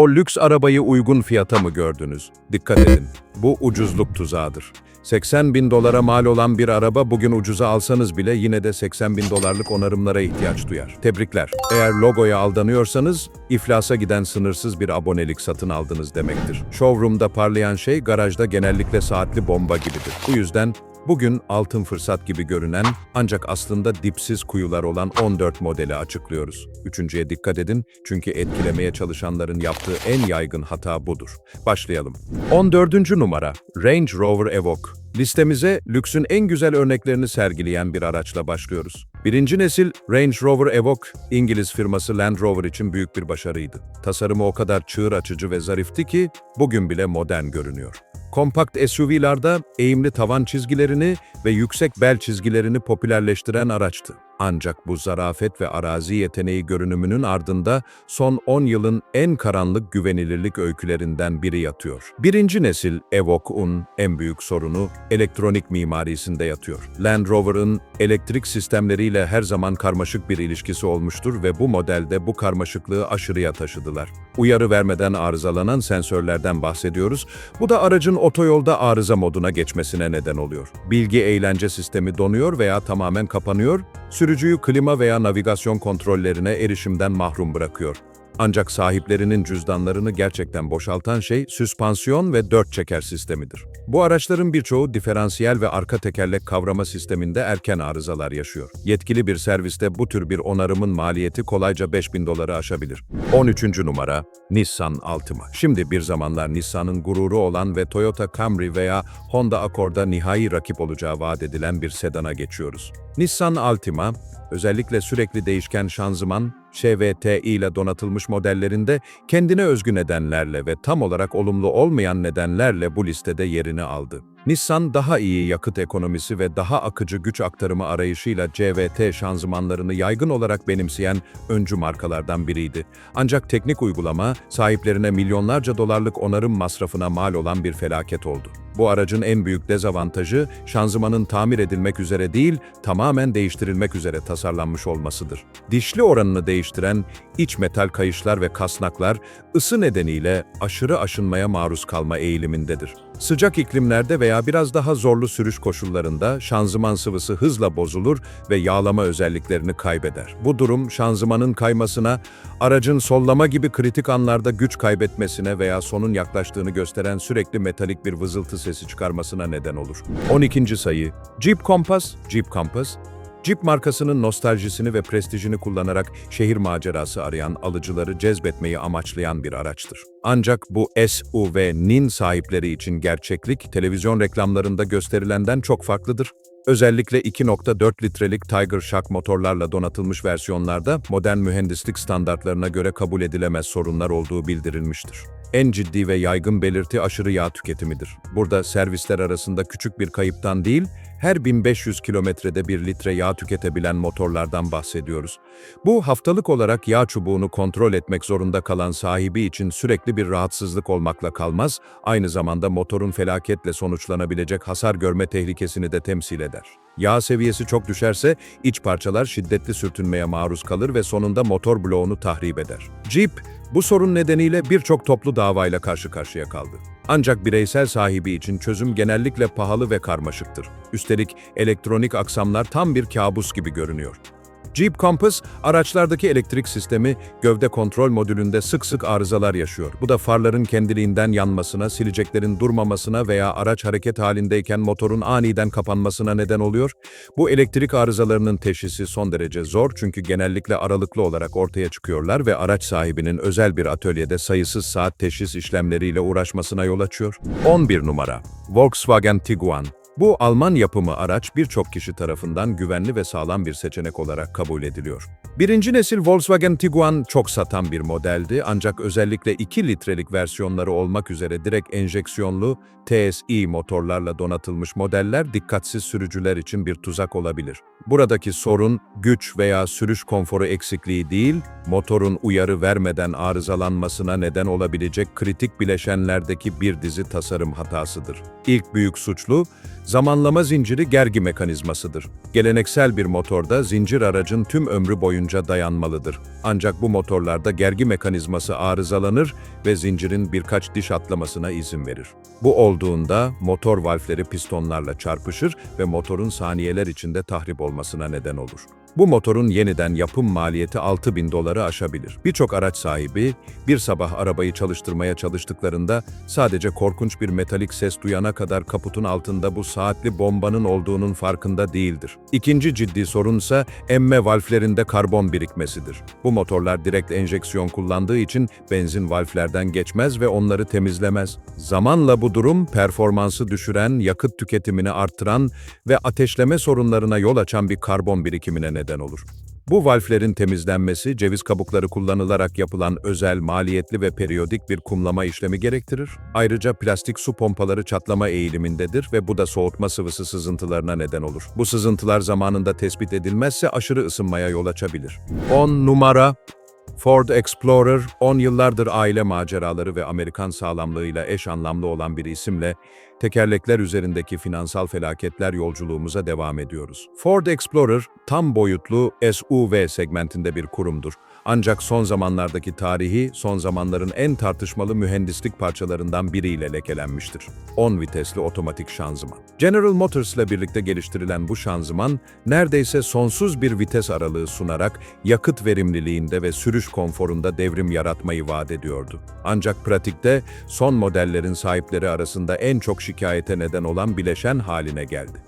O lüks arabayı uygun fiyata mı gördünüz? Dikkat edin, bu ucuzluk tuzağıdır. 80 bin dolara mal olan bir araba bugün ucuza alsanız bile yine de 80 bin dolarlık onarımlara ihtiyaç duyar. Tebrikler. Eğer logoya aldanıyorsanız, iflasa giden sınırsız bir abonelik satın aldınız demektir. Showroom'da parlayan şey garajda genellikle saatli bomba gibidir. Bu yüzden Bugün altın fırsat gibi görünen ancak aslında dipsiz kuyular olan 14 modeli açıklıyoruz. Üçüncüye dikkat edin çünkü etkilemeye çalışanların yaptığı en yaygın hata budur. Başlayalım. 14. numara Range Rover Evoque. Listemize lüksün en güzel örneklerini sergileyen bir araçla başlıyoruz. Birinci nesil Range Rover Evoque, İngiliz firması Land Rover için büyük bir başarıydı. Tasarımı o kadar çığır açıcı ve zarifti ki bugün bile modern görünüyor. Kompakt SUV'larda eğimli tavan çizgilerini ve yüksek bel çizgilerini popülerleştiren araçtı. Ancak bu zarafet ve arazi yeteneği görünümünün ardında son 10 yılın en karanlık güvenilirlik öykülerinden biri yatıyor. Birinci nesil Evoque'un en büyük sorunu elektronik mimarisinde yatıyor. Land Rover'ın elektrik sistemleriyle her zaman karmaşık bir ilişkisi olmuştur ve bu modelde bu karmaşıklığı aşırıya taşıdılar. Uyarı vermeden arızalanan sensörlerden bahsediyoruz. Bu da aracın otoyolda arıza moduna geçmesine neden oluyor. Bilgi eğlence sistemi donuyor veya tamamen kapanıyor, sürücüyü klima veya navigasyon kontrollerine erişimden mahrum bırakıyor. Ancak sahiplerinin cüzdanlarını gerçekten boşaltan şey süspansiyon ve dört çeker sistemidir. Bu araçların birçoğu diferansiyel ve arka tekerlek kavrama sisteminde erken arızalar yaşıyor. Yetkili bir serviste bu tür bir onarımın maliyeti kolayca 5000 doları aşabilir. 13. numara Nissan Altima. Şimdi bir zamanlar Nissan'ın gururu olan ve Toyota Camry veya Honda Accord'a nihai rakip olacağı vaat edilen bir sedana geçiyoruz. Nissan Altima, özellikle sürekli değişken şanzıman, ŞVTI ile donatılmış modellerinde kendine özgü nedenlerle ve tam olarak olumlu olmayan nedenlerle bu listede yerini aldı. Nissan daha iyi yakıt ekonomisi ve daha akıcı güç aktarımı arayışıyla CVT şanzımanlarını yaygın olarak benimseyen öncü markalardan biriydi. Ancak teknik uygulama sahiplerine milyonlarca dolarlık onarım masrafına mal olan bir felaket oldu. Bu aracın en büyük dezavantajı şanzımanın tamir edilmek üzere değil, tamamen değiştirilmek üzere tasarlanmış olmasıdır. Dişli oranını değiştiren iç metal kayışlar ve kasnaklar ısı nedeniyle aşırı aşınmaya maruz kalma eğilimindedir. Sıcak iklimlerde veya biraz daha zorlu sürüş koşullarında şanzıman sıvısı hızla bozulur ve yağlama özelliklerini kaybeder. Bu durum şanzımanın kaymasına, aracın sollama gibi kritik anlarda güç kaybetmesine veya sonun yaklaştığını gösteren sürekli metalik bir vızıltı sesi çıkarmasına neden olur. 12. sayı Jeep Compass, Jeep Compass, Jeep markasının nostaljisini ve prestijini kullanarak şehir macerası arayan alıcıları cezbetmeyi amaçlayan bir araçtır. Ancak bu SUV'nin sahipleri için gerçeklik televizyon reklamlarında gösterilenden çok farklıdır. Özellikle 2.4 litrelik Tiger Shock motorlarla donatılmış versiyonlarda modern mühendislik standartlarına göre kabul edilemez sorunlar olduğu bildirilmiştir. En ciddi ve yaygın belirti aşırı yağ tüketimidir. Burada servisler arasında küçük bir kayıptan değil, her 1500 kilometrede bir litre yağ tüketebilen motorlardan bahsediyoruz. Bu haftalık olarak yağ çubuğunu kontrol etmek zorunda kalan sahibi için sürekli bir rahatsızlık olmakla kalmaz, aynı zamanda motorun felaketle sonuçlanabilecek hasar görme tehlikesini de temsil eder. Yağ seviyesi çok düşerse iç parçalar şiddetli sürtünmeye maruz kalır ve sonunda motor bloğunu tahrip eder. Jeep, bu sorun nedeniyle birçok toplu davayla karşı karşıya kaldı. Ancak bireysel sahibi için çözüm genellikle pahalı ve karmaşıktır. Üstelik elektronik aksamlar tam bir kabus gibi görünüyor. Jeep Compass, araçlardaki elektrik sistemi gövde kontrol modülünde sık sık arızalar yaşıyor. Bu da farların kendiliğinden yanmasına, sileceklerin durmamasına veya araç hareket halindeyken motorun aniden kapanmasına neden oluyor. Bu elektrik arızalarının teşhisi son derece zor çünkü genellikle aralıklı olarak ortaya çıkıyorlar ve araç sahibinin özel bir atölyede sayısız saat teşhis işlemleriyle uğraşmasına yol açıyor. 11 numara Volkswagen Tiguan bu Alman yapımı araç birçok kişi tarafından güvenli ve sağlam bir seçenek olarak kabul ediliyor. Birinci nesil Volkswagen Tiguan çok satan bir modeldi ancak özellikle 2 litrelik versiyonları olmak üzere direkt enjeksiyonlu TSI motorlarla donatılmış modeller dikkatsiz sürücüler için bir tuzak olabilir. Buradaki sorun güç veya sürüş konforu eksikliği değil, motorun uyarı vermeden arızalanmasına neden olabilecek kritik bileşenlerdeki bir dizi tasarım hatasıdır. İlk büyük suçlu, Zamanlama zinciri gergi mekanizmasıdır. Geleneksel bir motorda zincir aracın tüm ömrü boyunca dayanmalıdır. Ancak bu motorlarda gergi mekanizması arızalanır ve zincirin birkaç diş atlamasına izin verir. Bu olduğunda motor valfleri pistonlarla çarpışır ve motorun saniyeler içinde tahrip olmasına neden olur. Bu motorun yeniden yapım maliyeti 6000 doları aşabilir. Birçok araç sahibi bir sabah arabayı çalıştırmaya çalıştıklarında sadece korkunç bir metalik ses duyana kadar kaputun altında bu saatli bombanın olduğunun farkında değildir. İkinci ciddi sorunsa emme valflerinde karbon birikmesidir. Bu motorlar direkt enjeksiyon kullandığı için benzin valflerden geçmez ve onları temizlemez. Zamanla bu durum performansı düşüren, yakıt tüketimini arttıran ve ateşleme sorunlarına yol açan bir karbon birikimine neden olur. Bu valflerin temizlenmesi ceviz kabukları kullanılarak yapılan özel, maliyetli ve periyodik bir kumlama işlemi gerektirir. Ayrıca plastik su pompaları çatlama eğilimindedir ve bu da soğutma sıvısı sızıntılarına neden olur. Bu sızıntılar zamanında tespit edilmezse aşırı ısınmaya yol açabilir. 10 numara Ford Explorer, 10 yıllardır aile maceraları ve Amerikan sağlamlığıyla eş anlamlı olan bir isimle tekerlekler üzerindeki finansal felaketler yolculuğumuza devam ediyoruz. Ford Explorer, tam boyutlu SUV segmentinde bir kurumdur. Ancak son zamanlardaki tarihi, son zamanların en tartışmalı mühendislik parçalarından biriyle lekelenmiştir. 10 vitesli otomatik şanzıman. General Motors ile birlikte geliştirilen bu şanzıman, neredeyse sonsuz bir vites aralığı sunarak yakıt verimliliğinde ve sürüş konforunda devrim yaratmayı vaat ediyordu. Ancak pratikte son modellerin sahipleri arasında en çok şikayete neden olan bileşen haline geldi.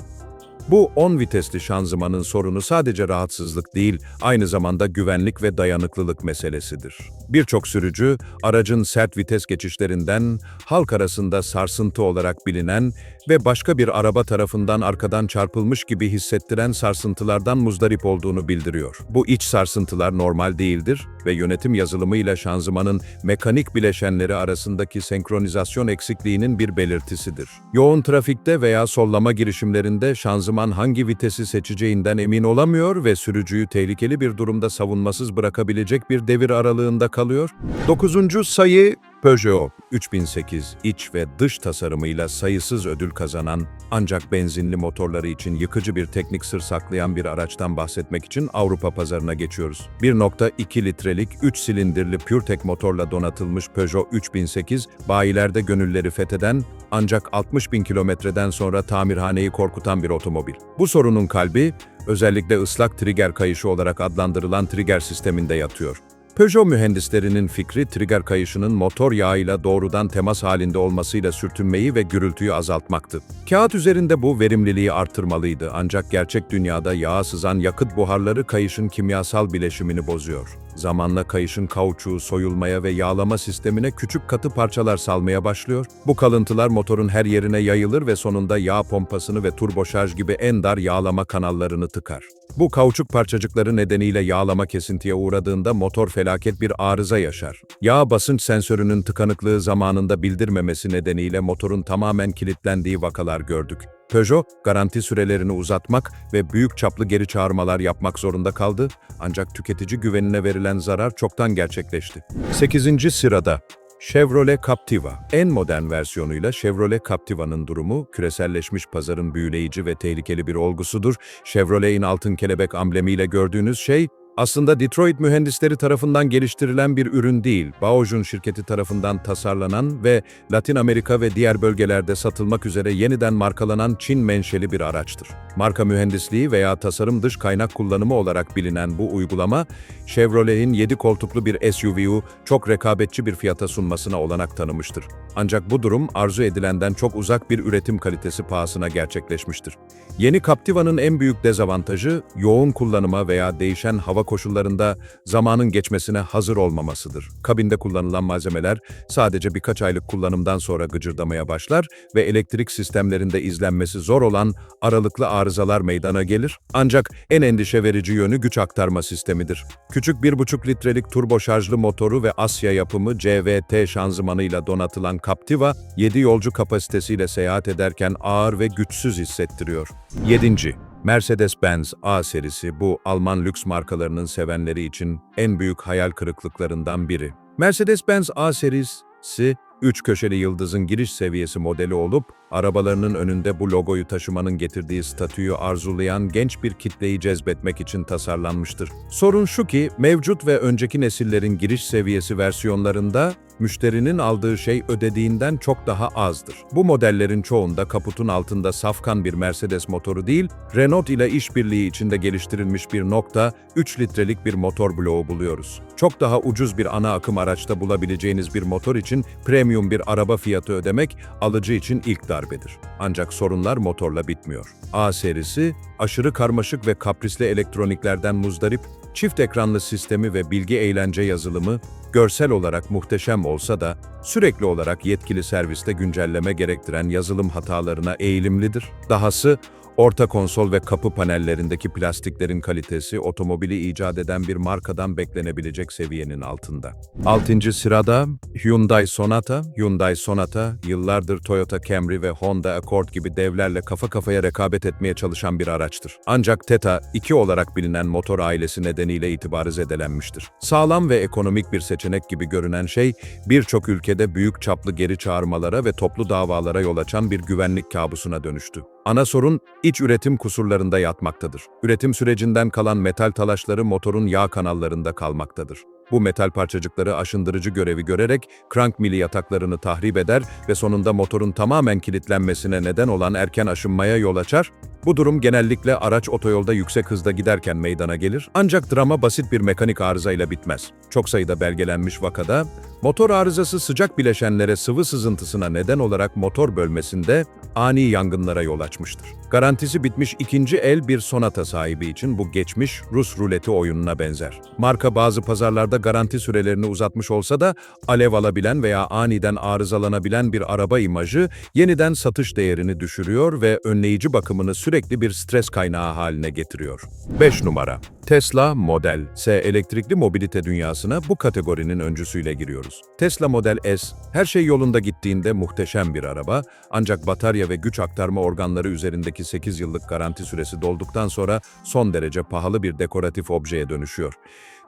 Bu 10 vitesli şanzımanın sorunu sadece rahatsızlık değil, aynı zamanda güvenlik ve dayanıklılık meselesidir. Birçok sürücü, aracın sert vites geçişlerinden, halk arasında sarsıntı olarak bilinen ve başka bir araba tarafından arkadan çarpılmış gibi hissettiren sarsıntılardan muzdarip olduğunu bildiriyor. Bu iç sarsıntılar normal değildir ve yönetim yazılımıyla şanzımanın mekanik bileşenleri arasındaki senkronizasyon eksikliğinin bir belirtisidir. Yoğun trafikte veya sollama girişimlerinde şanzıman hangi vitesi seçeceğinden emin olamıyor ve sürücüyü tehlikeli bir durumda savunmasız bırakabilecek bir devir aralığında kalıyor. 9. sayı Peugeot 3008 iç ve dış tasarımıyla sayısız ödül kazanan ancak benzinli motorları için yıkıcı bir teknik sır saklayan bir araçtan bahsetmek için Avrupa pazarına geçiyoruz. 1.2 litrelik 3 silindirli PureTech motorla donatılmış Peugeot 3008 bayilerde gönülleri fetheden ancak 60 bin kilometreden sonra tamirhaneyi korkutan bir otomobil. Bu sorunun kalbi özellikle ıslak trigger kayışı olarak adlandırılan trigger sisteminde yatıyor. Peugeot mühendislerinin fikri trigger kayışının motor yağıyla doğrudan temas halinde olmasıyla sürtünmeyi ve gürültüyü azaltmaktı. Kağıt üzerinde bu verimliliği artırmalıydı ancak gerçek dünyada yağa sızan yakıt buharları kayışın kimyasal bileşimini bozuyor. Zamanla kayışın kauçuğu soyulmaya ve yağlama sistemine küçük katı parçalar salmaya başlıyor. Bu kalıntılar motorun her yerine yayılır ve sonunda yağ pompasını ve turboşarj gibi en dar yağlama kanallarını tıkar. Bu kauçuk parçacıkları nedeniyle yağlama kesintiye uğradığında motor felaket bir arıza yaşar. Yağ basınç sensörünün tıkanıklığı zamanında bildirmemesi nedeniyle motorun tamamen kilitlendiği vakalar gördük. Peugeot, garanti sürelerini uzatmak ve büyük çaplı geri çağırmalar yapmak zorunda kaldı, ancak tüketici güvenine verilen zarar çoktan gerçekleşti. 8. sırada Chevrolet Captiva. En modern versiyonuyla Chevrolet Captiva'nın durumu, küreselleşmiş pazarın büyüleyici ve tehlikeli bir olgusudur. Chevrolet'in altın kelebek amblemiyle gördüğünüz şey, aslında Detroit mühendisleri tarafından geliştirilen bir ürün değil, Baojun şirketi tarafından tasarlanan ve Latin Amerika ve diğer bölgelerde satılmak üzere yeniden markalanan Çin menşeli bir araçtır. Marka mühendisliği veya tasarım dış kaynak kullanımı olarak bilinen bu uygulama, Chevrolet'in 7 koltuklu bir SUV'u çok rekabetçi bir fiyata sunmasına olanak tanımıştır. Ancak bu durum arzu edilenden çok uzak bir üretim kalitesi pahasına gerçekleşmiştir. Yeni Captiva'nın en büyük dezavantajı, yoğun kullanıma veya değişen hava koşullarında zamanın geçmesine hazır olmamasıdır. Kabinde kullanılan malzemeler sadece birkaç aylık kullanımdan sonra gıcırdamaya başlar ve elektrik sistemlerinde izlenmesi zor olan aralıklı arızalar meydana gelir. Ancak en endişe verici yönü güç aktarma sistemidir. Küçük 1,5 litrelik turbo şarjlı motoru ve Asya yapımı CVT şanzımanıyla donatılan Captiva, 7 yolcu kapasitesiyle seyahat ederken ağır ve güçsüz hissettiriyor. 7. Mercedes-Benz A serisi bu Alman lüks markalarının sevenleri için en büyük hayal kırıklıklarından biri. Mercedes-Benz A serisi, üç köşeli yıldızın giriş seviyesi modeli olup Arabalarının önünde bu logoyu taşımanın getirdiği statüyü arzulayan genç bir kitleyi cezbetmek için tasarlanmıştır. Sorun şu ki, mevcut ve önceki nesillerin giriş seviyesi versiyonlarında müşterinin aldığı şey ödediğinden çok daha azdır. Bu modellerin çoğunda kaputun altında safkan bir Mercedes motoru değil, Renault ile işbirliği içinde geliştirilmiş bir nokta 3 litrelik bir motor bloğu buluyoruz. Çok daha ucuz bir ana akım araçta bulabileceğiniz bir motor için premium bir araba fiyatı ödemek alıcı için ilk darbedir. Ancak sorunlar motorla bitmiyor. A serisi aşırı karmaşık ve kaprisli elektroniklerden muzdarip, çift ekranlı sistemi ve bilgi eğlence yazılımı görsel olarak muhteşem olsa da sürekli olarak yetkili serviste güncelleme gerektiren yazılım hatalarına eğilimlidir. Dahası orta konsol ve kapı panellerindeki plastiklerin kalitesi otomobili icat eden bir markadan beklenebilecek seviyenin altında. 6. sırada Hyundai Sonata. Hyundai Sonata yıllardır Toyota Camry ve Honda Accord gibi devlerle kafa kafaya rekabet etmeye çalışan bir araçtır. Ancak Theta 2 olarak bilinen motor ailesi nedeniyle itibarı zedelenmiştir. Sağlam ve ekonomik bir seçenek gibi görünen şey birçok ülkede büyük çaplı geri çağırmalara ve toplu davalara yol açan bir güvenlik kabusuna dönüştü. Ana sorun iç üretim kusurlarında yatmaktadır. Üretim sürecinden kalan metal talaşları motorun yağ kanallarında kalmaktadır. Bu metal parçacıkları aşındırıcı görevi görerek crank mili yataklarını tahrip eder ve sonunda motorun tamamen kilitlenmesine neden olan erken aşınmaya yol açar. Bu durum genellikle araç otoyolda yüksek hızda giderken meydana gelir. Ancak drama basit bir mekanik arızayla bitmez. Çok sayıda belgelenmiş vakada motor arızası sıcak bileşenlere sıvı sızıntısına neden olarak motor bölmesinde ani yangınlara yol açmıştır. Garantisi bitmiş ikinci el bir Sonata sahibi için bu geçmiş Rus ruleti oyununa benzer. Marka bazı pazarlarda garanti sürelerini uzatmış olsa da alev alabilen veya aniden arızalanabilen bir araba imajı yeniden satış değerini düşürüyor ve önleyici bakımını sürekli bir stres kaynağı haline getiriyor. 5 numara Tesla Model S elektrikli mobilite dünyasına bu kategorinin öncüsüyle giriyoruz. Tesla Model S, her şey yolunda gittiğinde muhteşem bir araba, ancak batarya ve güç aktarma organları üzerindeki 8 yıllık garanti süresi dolduktan sonra son derece pahalı bir dekoratif objeye dönüşüyor.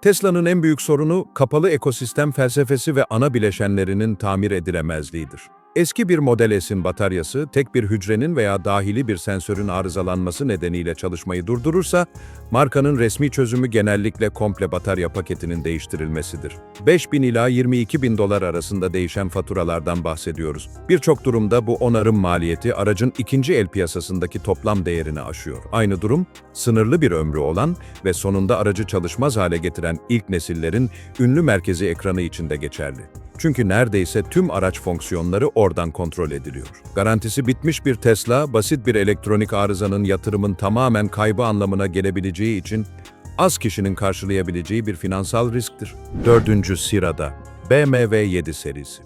Tesla'nın en büyük sorunu kapalı ekosistem felsefesi ve ana bileşenlerinin tamir edilemezliğidir. Eski bir Model S'in bataryası tek bir hücrenin veya dahili bir sensörün arızalanması nedeniyle çalışmayı durdurursa, markanın resmi çözümü genellikle komple batarya paketinin değiştirilmesidir. 5000 ila 22 bin dolar arasında değişen faturalardan bahsediyoruz. Birçok durumda bu onarım maliyeti aracın ikinci el piyasasındaki toplam değerini aşıyor. Aynı durum, sınırlı bir ömrü olan ve sonunda aracı çalışmaz hale getiren ilk nesillerin ünlü merkezi ekranı içinde geçerli. Çünkü neredeyse tüm araç fonksiyonları oradan kontrol ediliyor. Garantisi bitmiş bir Tesla, basit bir elektronik arızanın yatırımın tamamen kaybı anlamına gelebileceği için az kişinin karşılayabileceği bir finansal risktir. Dördüncü sırada BMW 7 serisi.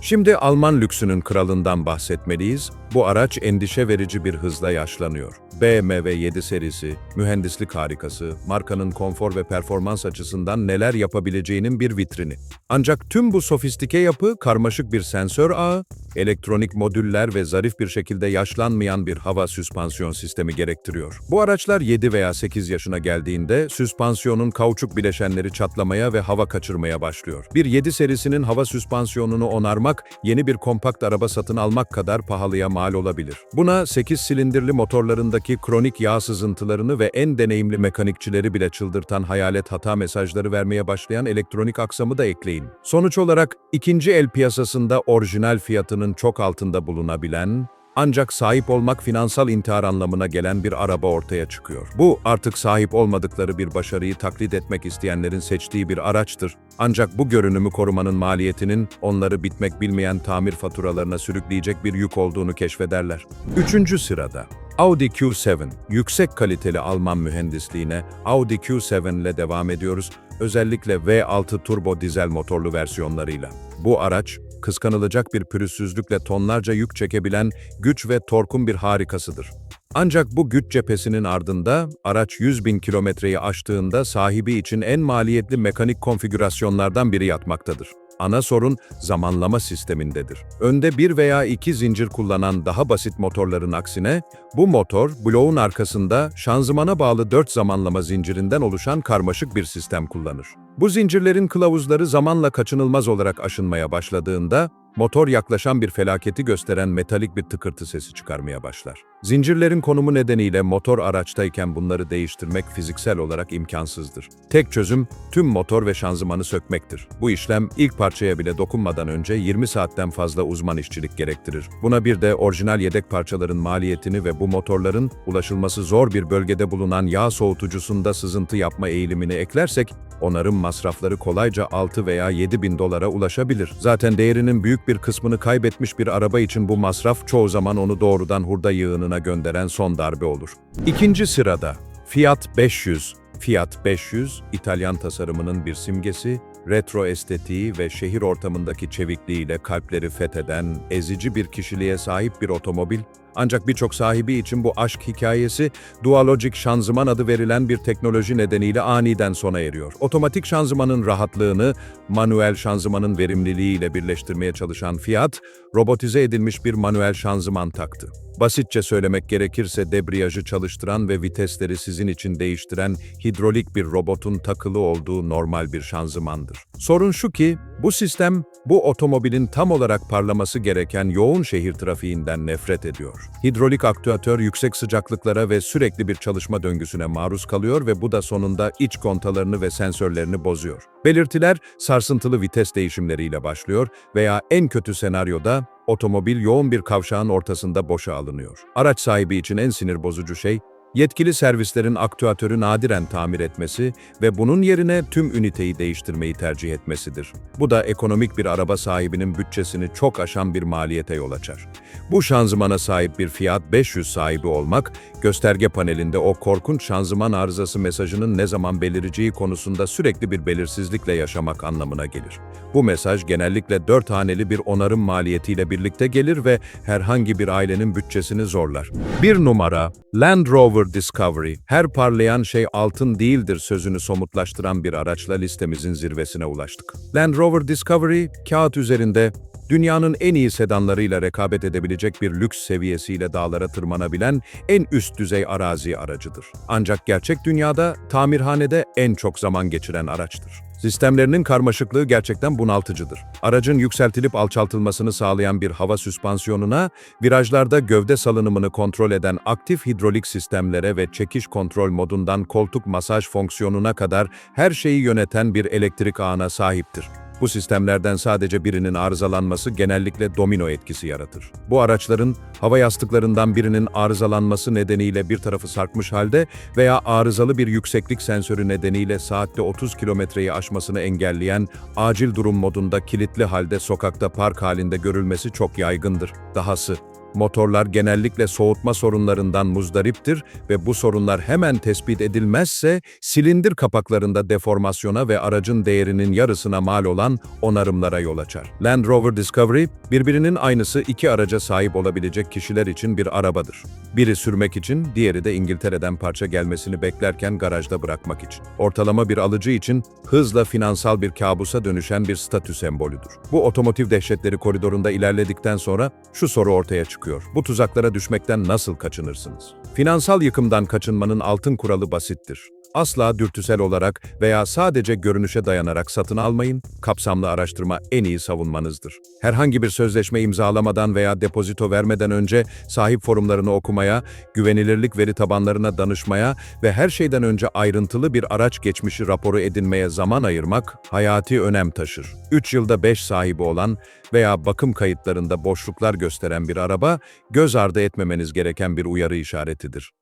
Şimdi Alman lüksünün kralından bahsetmeliyiz. Bu araç endişe verici bir hızla yaşlanıyor. BMW 7 serisi, mühendislik harikası, markanın konfor ve performans açısından neler yapabileceğinin bir vitrini. Ancak tüm bu sofistike yapı karmaşık bir sensör ağı, elektronik modüller ve zarif bir şekilde yaşlanmayan bir hava süspansiyon sistemi gerektiriyor. Bu araçlar 7 veya 8 yaşına geldiğinde süspansiyonun kauçuk bileşenleri çatlamaya ve hava kaçırmaya başlıyor. Bir 7 serisinin hava süspansiyonunu onarmak, yeni bir kompakt araba satın almak kadar pahalıya mal olabilir. Buna 8 silindirli motorlarındaki kronik yağ sızıntılarını ve en deneyimli mekanikçileri bile çıldırtan hayalet hata mesajları vermeye başlayan elektronik aksamı da ekleyin. Sonuç olarak ikinci el piyasasında orijinal fiyatının çok altında bulunabilen, ancak sahip olmak finansal intihar anlamına gelen bir araba ortaya çıkıyor. Bu artık sahip olmadıkları bir başarıyı taklit etmek isteyenlerin seçtiği bir araçtır. Ancak bu görünümü korumanın maliyetinin onları bitmek bilmeyen tamir faturalarına sürükleyecek bir yük olduğunu keşfederler. Üçüncü sırada Audi Q7, yüksek kaliteli Alman mühendisliğine Audi Q7 ile devam ediyoruz, özellikle V6 turbo dizel motorlu versiyonlarıyla. Bu araç, kıskanılacak bir pürüzsüzlükle tonlarca yük çekebilen güç ve torkun bir harikasıdır. Ancak bu güç cephesinin ardında araç 100 bin kilometreyi aştığında sahibi için en maliyetli mekanik konfigürasyonlardan biri yatmaktadır. Ana sorun zamanlama sistemindedir. Önde bir veya iki zincir kullanan daha basit motorların aksine, bu motor bloğun arkasında şanzımana bağlı dört zamanlama zincirinden oluşan karmaşık bir sistem kullanır. Bu zincirlerin kılavuzları zamanla kaçınılmaz olarak aşınmaya başladığında, Motor yaklaşan bir felaketi gösteren metalik bir tıkırtı sesi çıkarmaya başlar. Zincirlerin konumu nedeniyle motor araçtayken bunları değiştirmek fiziksel olarak imkansızdır. Tek çözüm tüm motor ve şanzımanı sökmektir. Bu işlem ilk parçaya bile dokunmadan önce 20 saatten fazla uzman işçilik gerektirir. Buna bir de orijinal yedek parçaların maliyetini ve bu motorların ulaşılması zor bir bölgede bulunan yağ soğutucusunda sızıntı yapma eğilimini eklersek onarım masrafları kolayca 6 veya 7 bin dolara ulaşabilir. Zaten değerinin büyük bir kısmını kaybetmiş bir araba için bu masraf çoğu zaman onu doğrudan hurda yığınına gönderen son darbe olur. İkinci sırada Fiat 500. Fiat 500, İtalyan tasarımının bir simgesi, retro estetiği ve şehir ortamındaki çevikliğiyle kalpleri fetheden, ezici bir kişiliğe sahip bir otomobil, ancak birçok sahibi için bu aşk hikayesi, Dualogic şanzıman adı verilen bir teknoloji nedeniyle aniden sona eriyor. Otomatik şanzımanın rahatlığını, manuel şanzımanın verimliliğiyle birleştirmeye çalışan Fiat, robotize edilmiş bir manuel şanzıman taktı. Basitçe söylemek gerekirse debriyajı çalıştıran ve vitesleri sizin için değiştiren hidrolik bir robotun takılı olduğu normal bir şanzımandır. Sorun şu ki, bu sistem, bu otomobilin tam olarak parlaması gereken yoğun şehir trafiğinden nefret ediyor. Hidrolik aktüatör yüksek sıcaklıklara ve sürekli bir çalışma döngüsüne maruz kalıyor ve bu da sonunda iç kontalarını ve sensörlerini bozuyor. Belirtiler sarsıntılı vites değişimleriyle başlıyor veya en kötü senaryoda otomobil yoğun bir kavşağın ortasında boşa alınıyor. Araç sahibi için en sinir bozucu şey, yetkili servislerin aktüatörü nadiren tamir etmesi ve bunun yerine tüm üniteyi değiştirmeyi tercih etmesidir. Bu da ekonomik bir araba sahibinin bütçesini çok aşan bir maliyete yol açar. Bu şanzımana sahip bir Fiat 500 sahibi olmak, gösterge panelinde o korkunç şanzıman arızası mesajının ne zaman belireceği konusunda sürekli bir belirsizlikle yaşamak anlamına gelir. Bu mesaj genellikle dört haneli bir onarım maliyetiyle birlikte gelir ve herhangi bir ailenin bütçesini zorlar. Bir numara, Land Rover Discovery, her parlayan şey altın değildir sözünü somutlaştıran bir araçla listemizin zirvesine ulaştık. Land Rover Discovery, kağıt üzerinde dünyanın en iyi sedanlarıyla rekabet edebilecek bir lüks seviyesiyle dağlara tırmanabilen en üst düzey arazi aracıdır. Ancak gerçek dünyada tamirhanede en çok zaman geçiren araçtır. Sistemlerinin karmaşıklığı gerçekten bunaltıcıdır. Aracın yükseltilip alçaltılmasını sağlayan bir hava süspansiyonuna, virajlarda gövde salınımını kontrol eden aktif hidrolik sistemlere ve çekiş kontrol modundan koltuk masaj fonksiyonuna kadar her şeyi yöneten bir elektrik ağına sahiptir. Bu sistemlerden sadece birinin arızalanması genellikle domino etkisi yaratır. Bu araçların hava yastıklarından birinin arızalanması nedeniyle bir tarafı sarkmış halde veya arızalı bir yükseklik sensörü nedeniyle saatte 30 kilometreyi aşmasını engelleyen acil durum modunda kilitli halde sokakta park halinde görülmesi çok yaygındır. Dahası Motorlar genellikle soğutma sorunlarından muzdariptir ve bu sorunlar hemen tespit edilmezse silindir kapaklarında deformasyona ve aracın değerinin yarısına mal olan onarımlara yol açar. Land Rover Discovery, birbirinin aynısı iki araca sahip olabilecek kişiler için bir arabadır. Biri sürmek için, diğeri de İngiltere'den parça gelmesini beklerken garajda bırakmak için. Ortalama bir alıcı için hızla finansal bir kabusa dönüşen bir statü sembolüdür. Bu otomotiv dehşetleri koridorunda ilerledikten sonra şu soru ortaya çıkıyor çıkıyor. Bu tuzaklara düşmekten nasıl kaçınırsınız? Finansal yıkımdan kaçınmanın altın kuralı basittir. Asla dürtüsel olarak veya sadece görünüşe dayanarak satın almayın, kapsamlı araştırma en iyi savunmanızdır. Herhangi bir sözleşme imzalamadan veya depozito vermeden önce sahip forumlarını okumaya, güvenilirlik veri tabanlarına danışmaya ve her şeyden önce ayrıntılı bir araç geçmişi raporu edinmeye zaman ayırmak hayati önem taşır. 3 yılda 5 sahibi olan veya bakım kayıtlarında boşluklar gösteren bir araba, göz ardı etmemeniz gereken bir uyarı işaretidir.